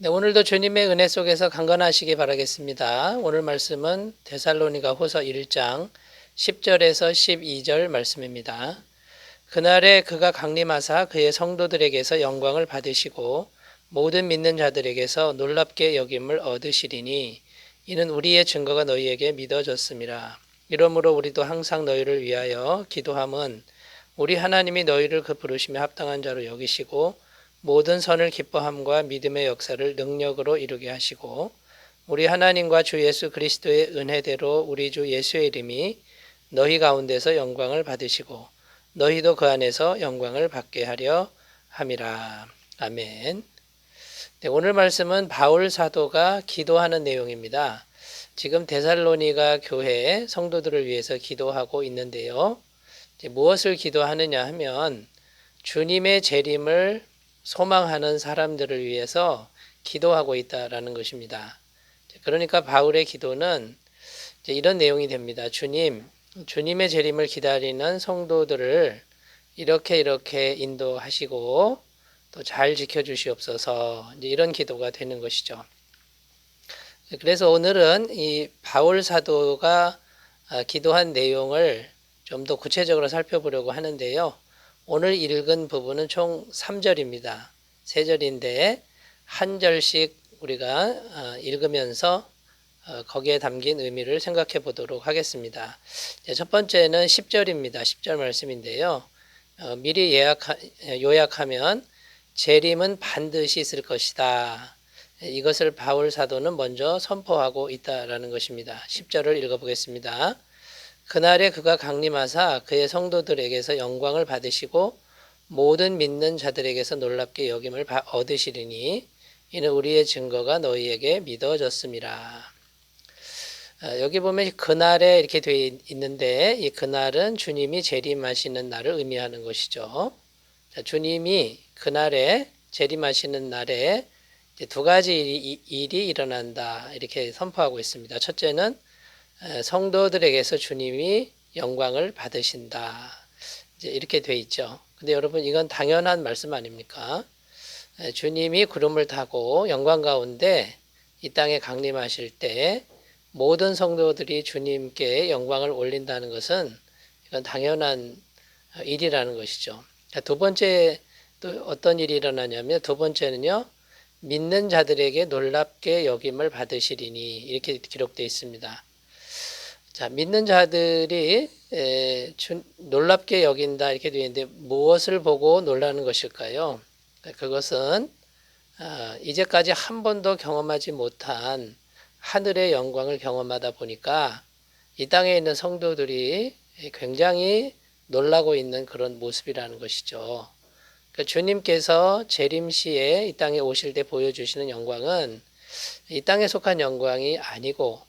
네, 오늘도 주님의 은혜 속에서 강건하시기 바라겠습니다. 오늘 말씀은 데살로니가 후서 1장 10절에서 12절 말씀입니다. 그날에 그가 강림하사 그의 성도들에게서 영광을 받으시고 모든 믿는 자들에게서 놀랍게 여김을 얻으시리니 이는 우리의 증거가 너희에게 믿어졌습니다. 이러므로 우리도 항상 너희를 위하여 기도함은 우리 하나님이 너희를 그 부르심에 합당한 자로 여기시고 모든 선을 기뻐함과 믿음의 역사를 능력으로 이루게 하시고 우리 하나님과 주 예수 그리스도의 은혜대로 우리 주 예수의 이름이 너희 가운데서 영광을 받으시고 너희도 그 안에서 영광을 받게 하려 함이라. 아멘. 네, 오늘 말씀은 바울 사도가 기도하는 내용입니다. 지금 데살로니가 교회 성도들을 위해서 기도하고 있는데요. 무엇을 기도하느냐 하면 주님의 재림을 소망하는 사람들을 위해서 기도하고 있다라는 것입니다. 그러니까 바울의 기도는 이런 내용이 됩니다. 주님, 주님의 재림을 기다리는 성도들을 이렇게 이렇게 인도하시고 또 잘 지켜주시옵소서 이런 기도가 되는 것이죠. 그래서 오늘은 이 바울 사도가 기도한 내용을 좀 더 구체적으로 살펴보려고 하는데요. 오늘 읽은 부분은 총 3절입니다. 3절인데 한 절씩 우리가 읽으면서 거기에 담긴 의미를 생각해 보도록 하겠습니다. 첫 번째는 10절입니다. 10절 말씀인데요. 어, 미리 예약, 요약하면 재림은 반드시 있을 것이다. 이것을 바울 사도는 먼저 선포하고 있다라는 것입니다. 10절을 읽어보겠습니다. 그날에 그가 강림하사 그의 성도들에게서 영광을 받으시고 모든 믿는 자들에게서 놀랍게 여김을 얻으시리니 이는 우리의 증거가 너희에게 믿어졌습니다. 어, 여기 보면 그날에 이렇게 되어 있는데 이 그날은 주님이 재림하시는 날을 의미하는 것이죠. 자, 주님이 그날에 재림하시는 날에 두 가지 일이 일어난다 이렇게 선포하고 있습니다. 첫째는 성도들에게서 주님이 영광을 받으신다. 이제 이렇게 돼 있죠. 근데 여러분 이건 당연한 말씀 아닙니까? 주님이 구름을 타고 영광 가운데 이 땅에 강림하실 때 모든 성도들이 주님께 영광을 올린다는 것은 이건 당연한 일이라는 것이죠. 두 번째 또 어떤 일이 일어나냐면 두 번째는요. 믿는 자들에게 놀랍게 여김을 받으시리니 이렇게 기록되어 있습니다. 자, 믿는 자들이 에, 주, 놀랍게 여긴다 이렇게 되어 있는데 무엇을 보고 놀라는 것일까요? 그것은 어, 이제까지 한 번도 경험하지 못한 하늘의 영광을 경험하다 보니까 이 땅에 있는 성도들이 굉장히 놀라고 있는 그런 모습이라는 것이죠. 그 주님께서 재림 시에 이 땅에 오실 때 보여주시는 영광은 이 땅에 속한 영광이 아니고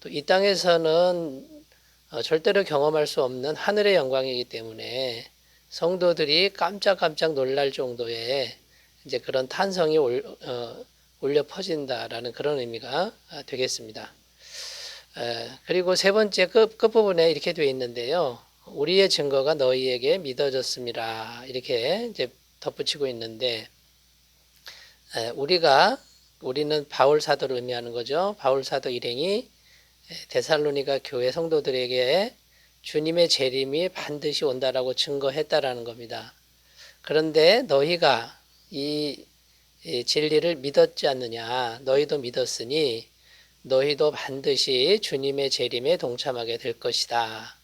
또 이 땅에서는 어, 절대로 경험할 수 없는 하늘의 영광이기 때문에 성도들이 깜짝깜짝 놀랄 정도의 이제 그런 탄성이 올, 어, 울려 퍼진다라는 그런 의미가 아, 되겠습니다. 그리고 세 번째 끝, 끝부분에 이렇게 되어 있는데요. 우리의 증거가 너희에게 믿어졌습니다. 이렇게 이제 덧붙이고 있는데, 우리가, 우리는 바울 사도를 의미하는 거죠. 바울 사도 일행이 데살로니가 교회 성도들에게 주님의 재림이 반드시 온다라고 증거했다라는 겁니다. 그런데 너희가 이 진리를 믿었지 않느냐 너희도 믿었으니 너희도 반드시 주님의 재림에 동참하게 될 것이다.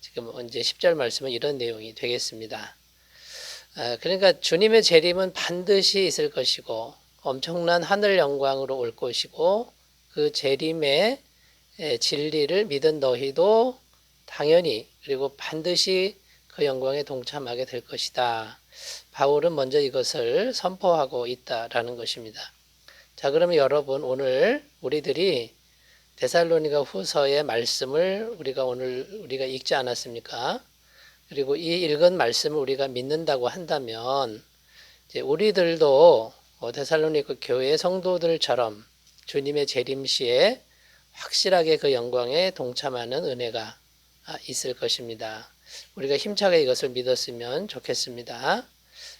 지금 이제 10절 말씀은 이런 내용이 되겠습니다. 아, 그러니까 주님의 재림은 반드시 있을 것이고 엄청난 하늘 영광으로 올 것이고 그 재림의 진리를 믿은 너희도 당연히 그리고 반드시 그 영광에 동참하게 될 것이다. 바울은 먼저 이것을 선포하고 있다라는 것입니다. 자, 그러면 여러분 오늘 우리들이 데살로니가 후서의 말씀을 우리가 오늘 우리가 읽지 않았습니까? 그리고 이 읽은 말씀을 우리가 믿는다고 한다면 이제 우리들도 뭐 데살로니가 교회 성도들처럼 주님의 재림 시에 확실하게 그 영광에 동참하는 은혜가 있을 것입니다. 우리가 힘차게 이것을 믿었으면 좋겠습니다.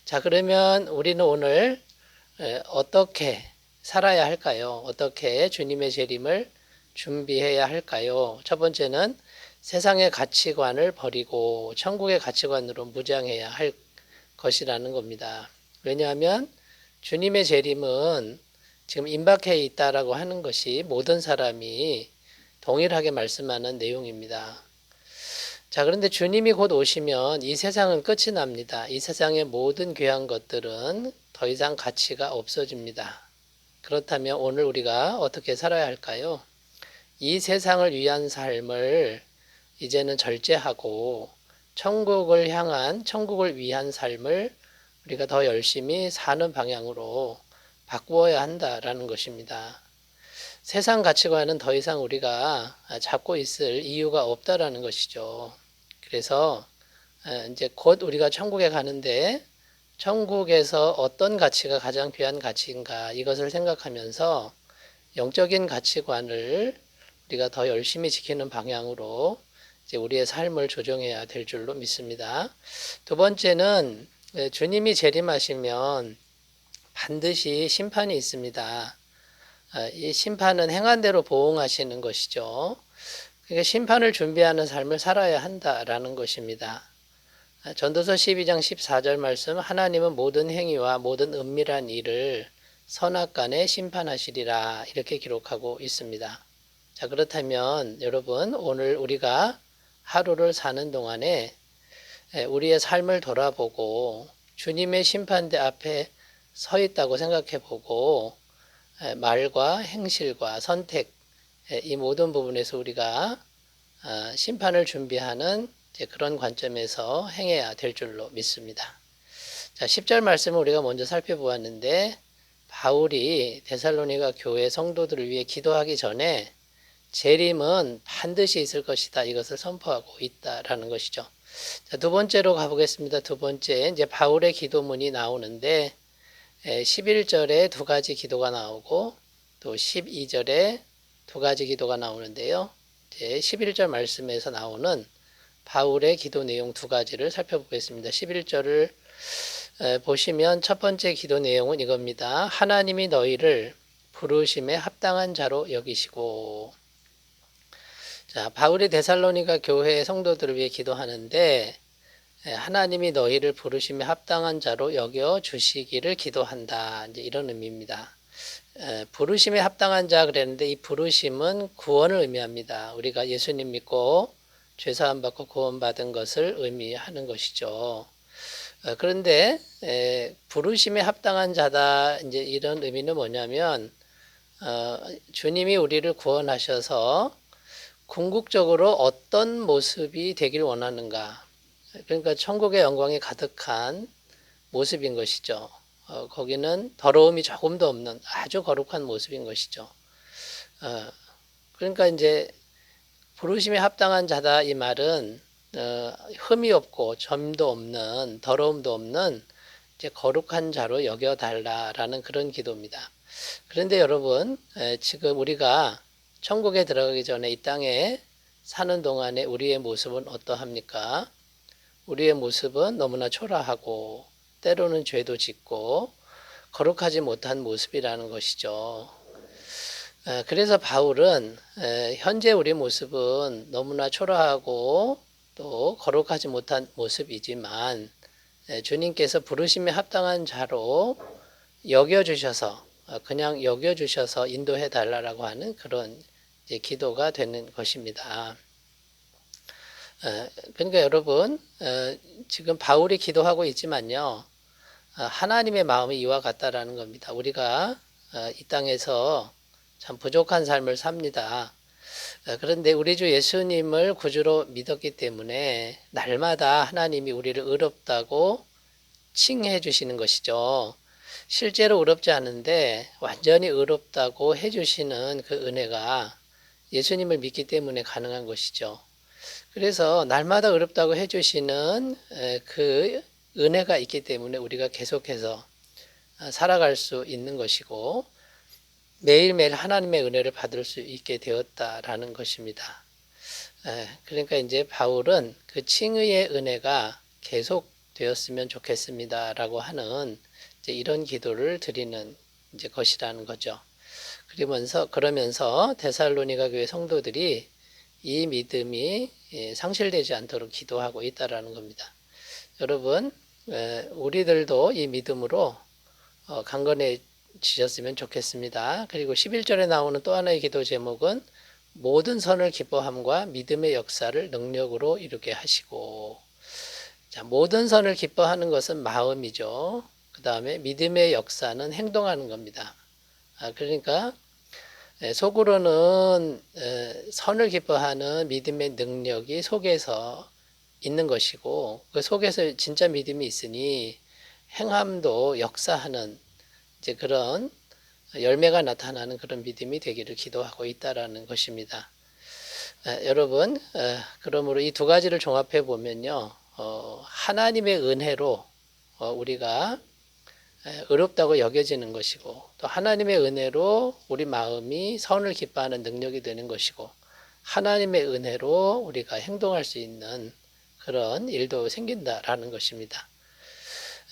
자, 그러면 우리는 오늘 어떻게 살아야 할까요? 어떻게 주님의 재림을 준비해야 할까요? 첫 번째는 세상의 가치관을 버리고 천국의 가치관으로 무장해야 할 것이라는 겁니다. 왜냐하면 주님의 재림은 지금 임박해 있다라고 하는 것이 모든 사람이 동일하게 말씀하는 내용입니다. 자, 그런데 주님이 곧 오시면 이 세상은 끝이 납니다. 이 세상의 모든 귀한 것들은 더 이상 가치가 없어집니다. 그렇다면 오늘 우리가 어떻게 살아야 할까요? 이 세상을 위한 삶을 이제는 절제하고 천국을 향한 천국을 위한 삶을 우리가 더 열심히 사는 방향으로 바꾸어야 한다라는 것입니다. 세상 가치관은 더 이상 우리가 잡고 있을 이유가 없다라는 것이죠. 그래서 이제 곧 우리가 천국에 가는데 천국에서 어떤 가치가 가장 귀한 가치인가 이것을 생각하면서 영적인 가치관을 우리가 더 열심히 지키는 방향으로 이제 우리의 삶을 조정해야 될 줄로 믿습니다. 두 번째는 주님이 재림하시면 반드시 심판이 있습니다. 아, 이 심판은 행한대로 보응하시는 것이죠. 그러니까 심판을 준비하는 삶을 살아야 한다라는 것입니다. 아, 전도서 12장 14절 말씀 하나님은 모든 행위와 모든 은밀한 일을 선악간에 심판하시리라 이렇게 기록하고 있습니다. 자 그렇다면 여러분 오늘 우리가 하루를 사는 동안에 우리의 삶을 돌아보고 주님의 심판대 앞에 서 있다고 생각해 보고 말과 행실과 선택 이 모든 부분에서 우리가 아, 심판을 준비하는 그런 관점에서 행해야 될 줄로 믿습니다. 자, 10절 말씀을 우리가 먼저 살펴보았는데 바울이 데살로니가 교회 성도들을 위해 기도하기 전에 재림은 반드시 있을 것이다. 이것을 선포하고 있다라는 것이죠. 자, 두 번째로 가보겠습니다. 두 번째, 이제 바울의 기도문이 나오는데, 11절에 두 가지 기도가 나오고, 또 12절에 두 가지 기도가 나오는데요. 이제 11절 말씀에서 나오는 바울의 기도 내용 두 가지를 살펴보겠습니다. 11절을 보시면 첫 번째 기도 내용은 이겁니다. 하나님이 너희를 부르심에 합당한 자로 여기시고, 자, 바울이 데살로니가 교회 성도들을 위해 기도하는데 하나님이 너희를 부르심에 합당한 자로 여겨 주시기를 기도한다. 이제 이런 의미입니다. 부르심에 합당한 자 그랬는데 이 부르심은 구원을 의미합니다. 우리가 예수님 믿고 죄 사함 받고 구원 받은 것을 의미하는 것이죠. 어, 그런데 부르심에 합당한 자다 이제 이런 의미는 뭐냐면 어, 주님이 우리를 구원하셔서 궁극적으로 어떤 모습이 되길 원하는가. 그러니까 천국의 영광이 가득한 모습인 것이죠. 어, 거기는 더러움이 조금도 없는 아주 거룩한 모습인 것이죠. 어, 그러니까 이제 부르심에 합당한 자다 이 말은 어, 흠이 없고 점도 없는 더러움도 없는 이제 거룩한 자로 여겨 달라라는 그런 기도입니다. 그런데 여러분 에, 지금 우리가 천국에 들어가기 전에 이 땅에 사는 동안에 우리의 모습은 어떠합니까? 우리의 모습은 너무나 초라하고 때로는 죄도 짓고 거룩하지 못한 모습이라는 것이죠. 그래서 바울은 현재 우리 모습은 너무나 초라하고 또 거룩하지 못한 모습이지만 주님께서 부르심에 합당한 자로 여겨주셔서 어, 그냥 여겨주셔서 인도해 달라고 하는 그런 기도가 되는 것입니다. 어, 그러니까 여러분 어, 지금 바울이 기도하고 있지만요 어, 하나님의 마음이 이와 같다라는 겁니다. 우리가 이 땅에서 참 부족한 삶을 삽니다. 그런데 우리 주 예수님을 구주로 믿었기 때문에 날마다 하나님이 우리를 의롭다고 칭해 주시는 것이죠. 실제로 의롭지 않은데 완전히 의롭다고 해주시는 그 은혜가 예수님을 믿기 때문에 가능한 것이죠. 그래서 날마다 어렵다고 해주시는 그 은혜가 있기 때문에 우리가 계속해서 어, 살아갈 수 있는 것이고 매일매일 하나님의 은혜를 받을 수 있게 되었다라는 것입니다. 그러니까 이제 바울은 그 칭의의 은혜가 계속 되었으면 좋겠습니다라고 하는 이런 기도를 드리는 이제 것이라는 거죠. 그러면서 그러면서 데살로니가 교회 성도들이 이 믿음이 예, 상실되지 않도록 기도하고 있다라는 겁니다. 여러분, 에, 우리들도 이 믿음으로 어, 강건해지셨으면 좋겠습니다. 그리고 11절에 나오는 또 하나의 기도 제목은 모든 선을 기뻐함과 믿음의 역사를 능력으로 이루게 하시고 자, 모든 선을 기뻐하는 것은 마음이죠. 그 다음에 믿음의 역사는 행동하는 겁니다. 아, 그러니까 에, 속으로는 에, 선을 기뻐하는 믿음의 능력이 속에서 있는 것이고 그 속에서 진짜 믿음이 있으니 행함도 역사하는 이제 그런 열매가 나타나는 그런 믿음이 되기를 기도하고 있다라는 것입니다. 에, 여러분, 에, 그러므로 이 두 가지를 종합해 보면요, 어, 하나님의 은혜로 어, 우리가 에, 의롭다고 여겨지는 것이고, 또 하나님의 은혜로 우리 마음이 선을 기뻐하는 능력이 되는 것이고, 하나님의 은혜로 우리가 행동할 수 있는 그런 일도 생긴다라는 것입니다.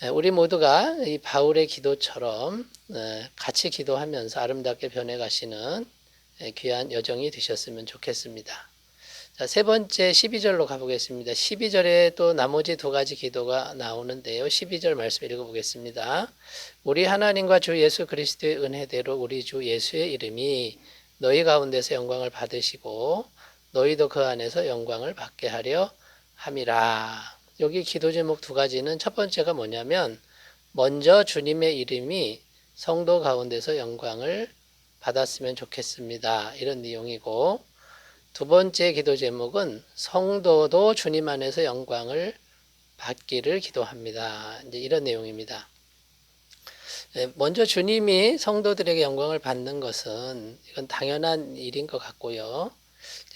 에, 우리 모두가 이 바울의 기도처럼 에, 같이 기도하면서 아름답게 변해가시는 에, 귀한 여정이 되셨으면 좋겠습니다. 자, 세 번째 12절로 가보겠습니다. 12절에 또 나머지 두 가지 기도가 나오는데요. 12절 말씀 읽어보겠습니다. 우리 하나님과 주 예수 그리스도의 은혜대로 우리 주 예수의 이름이 너희 가운데서 영광을 받으시고 너희도 그 안에서 영광을 받게 하려 함이라. 여기 기도 제목 두 가지는 첫 번째가 뭐냐면 먼저 주님의 이름이 성도 가운데서 영광을 받았으면 좋겠습니다. 이런 내용이고 두 번째 기도 제목은 성도도 주님 안에서 영광을 받기를 기도합니다. 이제 이런 내용입니다. 예, 먼저 주님이 성도들에게 영광을 받는 것은 이건 당연한 일인 것 같고요.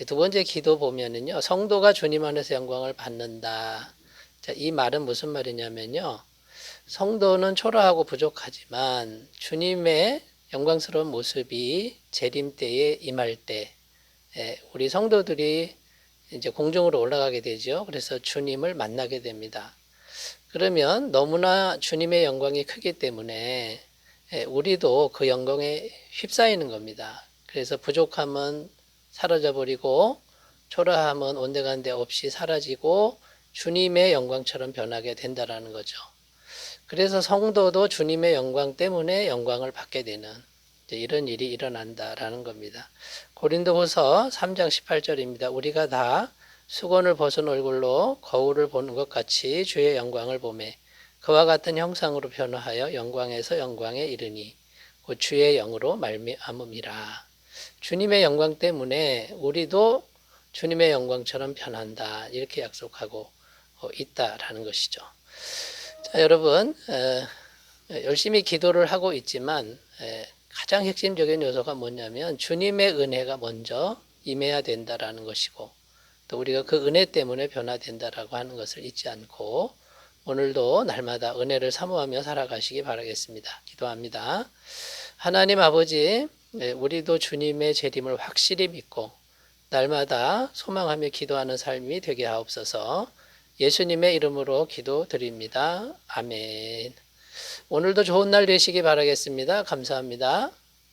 두 번째 기도 보면은요, 성도가 주님 안에서 영광을 받는다. 자, 이 말은 무슨 말이냐면요, 성도는 초라하고 부족하지만 주님의 영광스러운 모습이 재림 때에 임할 때, 예, 우리 성도들이 이제 공중으로 올라가게 되죠. 그래서 주님을 만나게 됩니다. 그러면 너무나 주님의 영광이 크기 때문에 예, 우리도 그 영광에 휩싸이는 겁니다. 그래서 부족함은 사라져 버리고 초라함은 온데간데 없이 사라지고 주님의 영광처럼 변하게 된다라는 거죠. 그래서 성도도 주님의 영광 때문에 영광을 받게 되는 이런 일이 일어난다라는 겁니다. 고린도후서 3장 18절입니다. 우리가 다 수건을 벗은 얼굴로 거울을 보는 것 같이 주의 영광을 보매 그와 같은 형상으로 변화하여 영광에서 영광에 이르니 곧 주의 영으로 말미암음이라. 주님의 영광 때문에 우리도 주님의 영광처럼 변한다 이렇게 약속하고 어, 있다라는 것이죠. 자, 여러분 열심히 기도를 하고 있지만 가장 핵심적인 요소가 뭐냐면 주님의 은혜가 먼저 임해야 된다라는 것이고 또 우리가 그 은혜 때문에 변화된다라고 하는 것을 잊지 않고 오늘도 날마다 은혜를 사모하며 살아가시기 바라겠습니다. 기도합니다. 하나님 아버지, 우리도 주님의 재림을 확실히 믿고 날마다 소망하며 기도하는 삶이 되게 하옵소서. 예수님의 이름으로 기도드립니다. 아멘. 오늘도 좋은 날 되시기 바라겠습니다. 감사합니다.